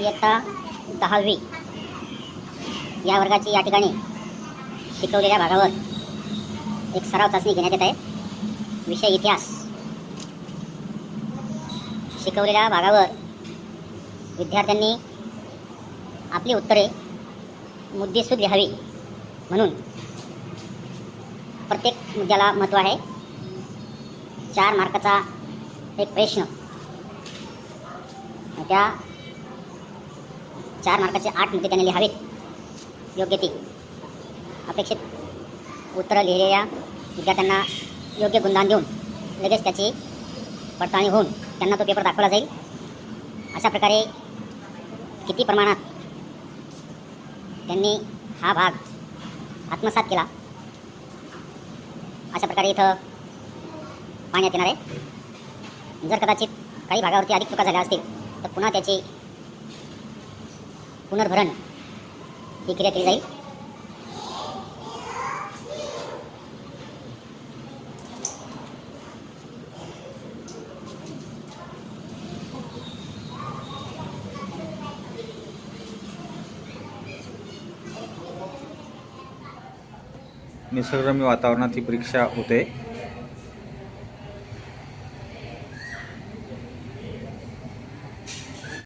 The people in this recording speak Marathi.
इयत्ता दहावी या वर्गाची या ठिकाणी शिकवलेल्या भागावर एक सराव चाचणी घेण्यात येत आहे. विषय इतिहास. शिकवलेल्या भागावर विद्यार्थ्यांनी आपली उत्तरे मुद्देसूद लिहावी म्हणून प्रत्येक मुद्द्याला महत्त्व आहे. चार मार्काचा एक प्रश्न. त्या चार मार्काचे आठ मुद्दे त्याने लिहावेत. योग्य ती. अपेक्षित उत्तरं लिहिलेल्या विद्यार्थ्यांना योग्य गुणदान देऊन लगेच त्याची पडताळणी होऊन त्यांना तो पेपर दाखवला जाईल. अशा प्रकारे किती प्रमाणात त्यांनी हा भाग आत्मसात केला. अशा प्रकारे इथं पाहण्यात येणार आहे. जर कदाचित काही भागावरती अधिक चुका झाल्या असतील तर पुन्हा त्याची पुनर्भरण ही क्रिया केली जाईल. निसर्गरम्य वातावरणात ही परीक्षा होते.